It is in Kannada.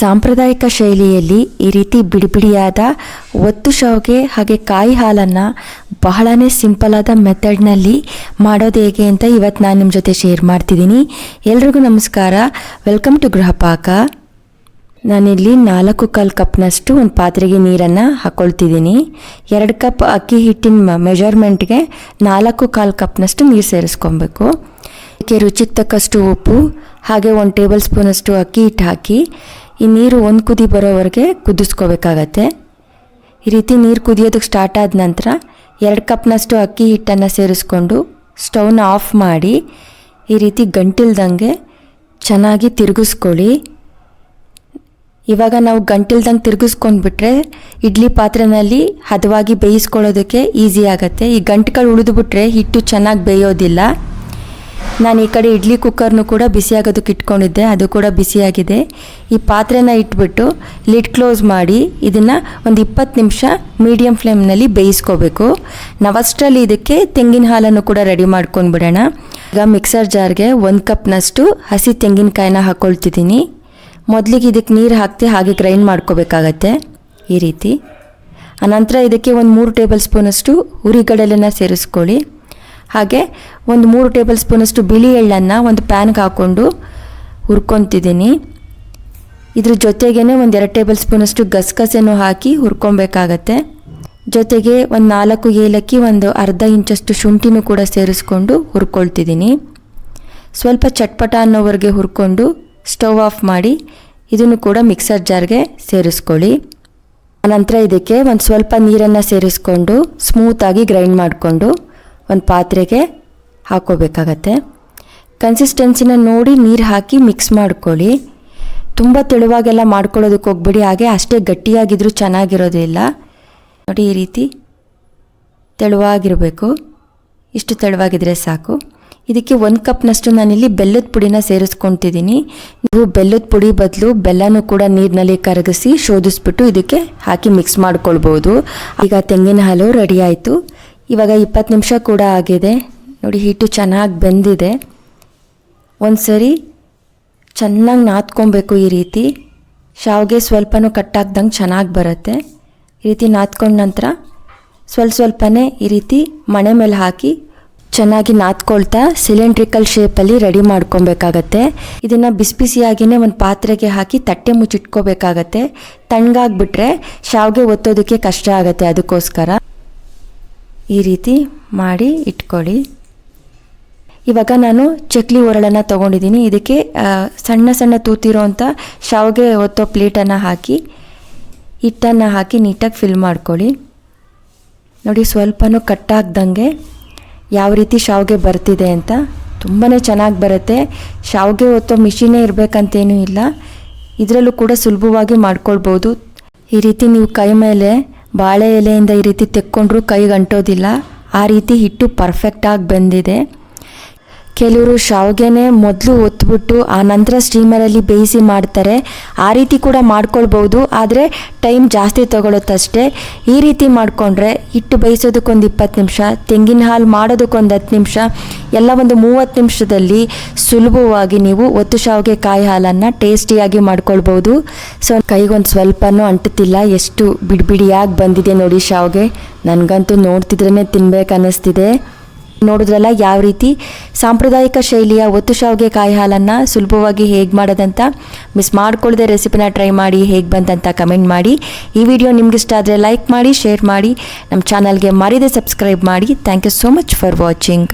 ಸಾಂಪ್ರದಾಯಿಕ ಶೈಲಿಯಲ್ಲಿ ಈ ರೀತಿ ಬಿಡಿಬಿಡಿಯಾದ ಒತ್ತು ಶಾವಿಗೆ ಹಾಗೆ ಕಾಯಿ ಹಾಲನ್ನು ಬಹಳನೇ ಸಿಂಪಲ್ ಆದ ಮೆಥಡ್ನಲ್ಲಿ ಮಾಡೋದು ಹೇಗೆ ಅಂತ ಇವತ್ತು ನಾನು ನಿಮ್ಮ ಜೊತೆ ಶೇರ್ ಮಾಡ್ತಿದ್ದೀನಿ. ಎಲ್ರಿಗೂ ನಮಸ್ಕಾರ. Welcome to Grihapaka. ನಾನಿಲ್ಲಿ ನಾಲ್ಕು ಕಾಲು ಕಪ್ನಷ್ಟು ಒಂದು ಪಾತ್ರೆಗೆ ನೀರನ್ನು ಹಾಕ್ಕೊಳ್ತಿದ್ದೀನಿ ಎರಡು ಕಪ್ ಅಕ್ಕಿ ಹಿಟ್ಟಿನ ಮೆಜರ್ಮೆಂಟ್ಗೆ ನಾಲ್ಕು ಕಾಲು ಕಪ್ನಷ್ಟು ನೀರು ಸೇರಿಸ್ಕೊಬೇಕು. ಅದಕ್ಕೆ ರುಚಿಗೆ ತಕ್ಕಷ್ಟು ಉಪ್ಪು, ಹಾಗೆ ಒಂದು ಟೇಬಲ್ ಸ್ಪೂನಷ್ಟು ಅಕ್ಕಿ ಹಿಟ್ಟು ಹಾಕಿ ಈ ನೀರು ಒಂದು ಕುದಿ ಬರೋವರೆಗೆ ಕುದಿಸ್ಕೋಬೇಕಾಗತ್ತೆ. ಈ ರೀತಿ ನೀರು ಕುದಿಯೋದಕ್ಕೆ ಸ್ಟಾರ್ಟ್ ಆದ ನಂತರ ಎರಡು ಕಪ್ನಷ್ಟು ಅಕ್ಕಿ ಹಿಟ್ಟನ್ನು ಸೇರಿಸ್ಕೊಂಡು ಸ್ಟವ್ನ ಆಫ್ ಮಾಡಿ ಈ ರೀತಿ ಗಂಟಿಲ್ದಂಗೆ ಚೆನ್ನಾಗಿ ತಿರುಗಿಸ್ಕೊಳ್ಳಿ. ಇವಾಗ ನಾವು ಗಂಟಿಲ್ದಂಗೆ ತಿರುಗಿಸ್ಕೊಂಡ್ಬಿಟ್ರೆ ಇಡ್ಲಿ ಪಾತ್ರೆನಲ್ಲಿ ಹದವಾಗಿ ಬೇಯಿಸ್ಕೊಳ್ಳೋದಕ್ಕೆ ಈಸಿ ಆಗುತ್ತೆ. ಈ ಗಂಟುಗಳು ಉಳಿದುಬಿಟ್ರೆ ಹಿಟ್ಟು ಚೆನ್ನಾಗಿ ಬೇಯೋದಿಲ್ಲ. ನಾನು ಈ ಕಡೆ ಇಡ್ಲಿ ಕುಕ್ಕರ್ನು ಕೂಡ ಬಿಸಿಯಾಗೋದಕ್ಕೆ ಇಟ್ಕೊಂಡಿದ್ದೆ, ಅದು ಕೂಡ ಬಿಸಿಯಾಗಿದೆ ಈ ಪಾತ್ರೆನ ಇಟ್ಬಿಟ್ಟು ಲಿಡ್ ಕ್ಲೋಸ್ ಮಾಡಿ ಇದನ್ನು ಒಂದು ಇಪ್ಪತ್ತು ನಿಮಿಷ ಮೀಡಿಯಂ ಫ್ಲೇಮ್ನಲ್ಲಿ ಬೇಯಿಸ್ಕೋಬೇಕು. ನಾವಷ್ಟರಲ್ಲಿ ಇದಕ್ಕೆ ತೆಂಗಿನ ಹಾಲನ್ನು ಕೂಡ ರೆಡಿ ಮಾಡ್ಕೊಂಡು ಬಿಡೋಣ. ಈಗ ಮಿಕ್ಸರ್ ಜಾರ್ಗೆ ಒಂದು ಕಪ್ನಷ್ಟು ಹಸಿ ತೆಂಗಿನಕಾಯಿನ ಹಾಕ್ಕೊಳ್ತಿದ್ದೀನಿ ಮೊದಲಿಗೆ ಇದಕ್ಕೆ ನೀರು ಹಾಕ್ತಿ ಹಾಗೆ ಗ್ರೈಂಡ್ ಮಾಡ್ಕೋಬೇಕಾಗತ್ತೆ. ಈ ರೀತಿ. ಆನಂತರ ಇದಕ್ಕೆ ಒಂದು ಮೂರು ಟೇಬಲ್ ಸ್ಪೂನಷ್ಟು ಹುರಿಗಡಲೆನ ಸೇರಿಸ್ಕೊಳ್ಳಿ. ಹಾಗೆ ಒಂದು ಮೂರು ಟೇಬಲ್ ಸ್ಪೂನಷ್ಟು ಬಿಳಿ ಎಳ್ಳನ್ನು ಒಂದು ಪ್ಯಾನ್ಗೆ ಹಾಕ್ಕೊಂಡು ಹುರ್ಕೊತಿದ್ದೀನಿ. ಇದ್ರ ಜೊತೆಗೇ ಒಂದು ಎರಡು ಟೇಬಲ್ ಸ್ಪೂನಷ್ಟು ಗಸಗಸೆನೂ ಹಾಕಿ ಹುರ್ಕೊಬೇಕಾಗತ್ತೆ. ಜೊತೆಗೆ ಒಂದು ನಾಲ್ಕು ಏಲಕ್ಕಿ ಒಂದು ಅರ್ಧ ಇಂಚಷ್ಟು ಶುಂಠಿನೂ ಕೂಡ ಸೇರಿಸ್ಕೊಂಡು ಹುರ್ಕೊಳ್ತಿದ್ದೀನಿ. ಸ್ವಲ್ಪ ಚಟ್ಪಟ ಅನ್ನೋವರೆಗೆ ಹುರ್ಕೊಂಡು ಸ್ಟವ್ ಆಫ್ ಮಾಡಿ ಇದನ್ನು ಕೂಡ ಮಿಕ್ಸರ್ ಜಾರ್ಗೆ ಸೇರಿಸ್ಕೊಳ್ಳಿ. ಆನಂತರ ಇದಕ್ಕೆ ಒಂದು ಸ್ವಲ್ಪ ನೀರನ್ನು ಸೇರಿಸ್ಕೊಂಡು ಸ್ಮೂತಾಗಿ ಗ್ರೈಂಡ್ ಮಾಡಿಕೊಂಡು ಒಂದು ಪಾತ್ರೆಗೆ ಹಾಕೋಬೇಕಾಗತ್ತೆ. ಕನ್ಸಿಸ್ಟೆನ್ಸಿನ ನೋಡಿ ನೀರು ಹಾಕಿ ಮಿಕ್ಸ್ ಮಾಡ್ಕೊಳ್ಳಿ. ತುಂಬ ತೆಳುವಾಗೆಲ್ಲ ಮಾಡ್ಕೊಳ್ಳೋದಕ್ಕೆ ಹೋಗ್ಬಿಡಿ. ಹಾಗೆ ಅಷ್ಟೇ ಗಟ್ಟಿಯಾಗಿದ್ದರೂ ಚೆನ್ನಾಗಿರೋದಿಲ್ಲ ನೋಡಿ ಈ ರೀತಿ ತೆಳುವಾಗಿರಬೇಕು. ಇಷ್ಟು ತೆಳುವಾಗಿದ್ದರೆ ಸಾಕು. ಇದಕ್ಕೆ ಒಂದು ಕಪ್ನಷ್ಟು ನಾನಿಲ್ಲಿ ಬೆಲ್ಲದ ಪುಡಿನ ಸೇರಿಸ್ಕೊತಿದ್ದೀನಿ. ನೀವು ಬೆಲ್ಲದ ಪುಡಿ ಬದಲು ಬೆಲ್ಲನೂ ಕೂಡ ನೀರಿನಲ್ಲಿ ಕರಗಿಸಿ ಶೋಧಿಸ್ಬಿಟ್ಟು ಇದಕ್ಕೆ ಹಾಕಿ ಮಿಕ್ಸ್ ಮಾಡ್ಕೊಳ್ಬೋದು. ಈಗ ತೆಂಗಿನ ಹಾಲು ರೆಡಿ ಆಯಿತು. ಇವಾಗ ಇಪ್ಪತ್ತು ನಿಮಿಷ ಕೂಡ ಆಗಿದೆ. ನೋಡಿ, ಹಿಟ್ಟು ಚೆನ್ನಾಗಿ ಬೆಂದಿದೆ. ಒಂದು ಸರಿ ಚೆನ್ನಾಗಿ ನಾದ್ಕೊಬೇಕು ಈ ರೀತಿ. ಶಾವಿಗೆ ಸ್ವಲ್ಪನೂ ಕಟ್ಟಾಗ್ದಂಗೆ ಚೆನ್ನಾಗಿ ಬರುತ್ತೆ. ಈ ರೀತಿ ನಾದ್ಕೊಂಡ ನಂತರ ಸ್ವಲ್ಪ ಸ್ವಲ್ಪನೇ ಈ ರೀತಿ ಮಣೆ ಮೇಲೆ ಹಾಕಿ ಚೆನ್ನಾಗಿ ನಾದ್ಕೊಳ್ತಾ ಸಿಲಿಂಡ್ರಿಕಲ್ ಶೇಪಲ್ಲಿ ರೆಡಿ ಮಾಡ್ಕೊಬೇಕಾಗತ್ತೆ. ಇದನ್ನು ಬಿಸಿ ಬಿಸಿಯಾಗಿಯೇ ಒಂದು ಪಾತ್ರೆಗೆ ಹಾಕಿ ತಟ್ಟೆ ಮುಚ್ಚಿಟ್ಕೋಬೇಕಾಗತ್ತೆ. ತಣ್ಣಗಾಗ್ಬಿಟ್ರೆ ಶಾವಿಗೆ ಒತ್ತೋದಕ್ಕೆ ಕಷ್ಟ ಆಗುತ್ತೆ ಅದಕ್ಕೋಸ್ಕರ. ಈ ರೀತಿ ಮಾಡಿ ಇಟ್ಕೊಳ್ಳಿ. ಇವಾಗ ನಾನು ಚಕ್ಲಿ ಒರಳನ್ನು ತೊಗೊಂಡಿದ್ದೀನಿ. ಇದಕ್ಕೆ ಸಣ್ಣ ಸಣ್ಣ ಸಣ್ಣ ತೂತಿರೋಂಥ ಶಾವಿಗೆ ಒತ್ತೋ ಪ್ಲೇಟನ್ನು ಹಾಕಿ, ಹಿಟ್ಟನ್ನು ಹಾಕಿ ನೀಟಾಗಿ ಫಿಲ್ ಮಾಡ್ಕೊಳ್ಳಿ. ನೋಡಿ, ಸ್ವಲ್ಪನೂ ಕಟ್ಟಾಗ್ದಂಗೆ ಯಾವ ರೀತಿ ಶಾವಿಗೆ ಬರ್ತಿದೆ ಅಂತ ತುಂಬಾ ಚೆನ್ನಾಗಿ ಬರುತ್ತೆ. ಶಾವಿಗೆ ಒತ್ತೋ ಮಿಷಿನೇ ಇರಬೇಕಂತೇನೂ ಇಲ್ಲ. ಇದರಲ್ಲೂ ಕೂಡ ಸುಲಭವಾಗಿ ಮಾಡ್ಕೊಳ್ಬೋದು. ಈ ರೀತಿ ನೀವು ಕೈ ಮೇಲೆ ಬಾಳೆ ಎಲೆಯಿಂದ ಈ ರೀತಿ ತೆಕ್ಕೊಂಡ್ರೂ ಕೈಗೆ ಅಂಟೋದಿಲ್ಲ ಆ ರೀತಿ ಹಿಟ್ಟು ಪರ್ಫೆಕ್ಟಾಗಿ ಬಂದಿದೆ. ಕೆಲವರು ಶಾವ್ಗೆನೆ ಮೊದಲು ಒತ್ಬಿಟ್ಟು ಆ ನಂತರ ಸ್ಟೀಮರಲ್ಲಿ ಬೇಯಿಸಿ ಮಾಡ್ತಾರೆ. ಆ ರೀತಿ ಕೂಡ ಮಾಡ್ಕೊಳ್ಬೋದು ಆದರೆ ಟೈಮ್ ಜಾಸ್ತಿ ತೊಗೊಳುತ್ತಷ್ಟೇ. ಈ ರೀತಿ ಮಾಡಿಕೊಂಡ್ರೆ ಹಿಟ್ಟು ಬೇಯಿಸೋದಕ್ಕೊಂದು ಇಪ್ಪತ್ತು ನಿಮಿಷ, ತೆಂಗಿನ ಹಾಲು ಮಾಡೋದಕ್ಕೊಂದು ಹತ್ತು ನಿಮಿಷ, ಎಲ್ಲ ಒಂದು ಮೂವತ್ತು ನಿಮಿಷದಲ್ಲಿ ಸುಲಭವಾಗಿ ನೀವು ಒತ್ತು ಶಾವಿಗೆ ಕಾಯಿ ಹಾಲನ್ನು ಟೇಸ್ಟಿಯಾಗಿ ಮಾಡ್ಕೊಳ್ಬೋದು ಸೊ, ಕೈಗೊಂದು ಸ್ವಲ್ಪನೂ ಅಂಟುತ್ತಿಲ್ಲ, ಎಷ್ಟು ಬಿಡಿಬಿಡಿಯಾಗಿ ಬಂದಿದೆ ನೋಡಿ ಶಾವಿಗೆ. ನನಗಂತೂ ನೋಡ್ತಿದ್ರೇ ತಿನ್ಬೇಕು ಅನ್ನಿಸ್ತಿದೆ ನೋಡಿದ್ರಲ್ಲ ಯಾವ ರೀತಿ? ಸಾಂಪ್ರದಾಯಿಕ ಶೈಲಿಯ ಒತ್ತು ಶಾವಿಗೆ ಕಾಯಿ ಹಾಲನ್ನು ಸುಲಭವಾಗಿ ಹೇಗೆ ಮಾಡೋದಂತ? ಮಿಸ್ ಮಾಡ್ಕೊಳ್ಳದೆ ರೆಸಿಪಿನ ಟ್ರೈ ಮಾಡಿ ಹೇಗೆ ಬಂತಂತ ಕಮೆಂಟ್ ಮಾಡಿ. ಈ ವಿಡಿಯೋ ನಿಮ್ಗೆ ಇಷ್ಟ ಆದರೆ ಲೈಕ್ ಮಾಡಿ, ಶೇರ್ ಮಾಡಿ. ನಮ್ಮ ಚಾನಲ್ಗೆ ಮರಿದೇ ಸಬ್ಸ್ಕ್ರೈಬ್ ಮಾಡಿ. Thank you so much for watching.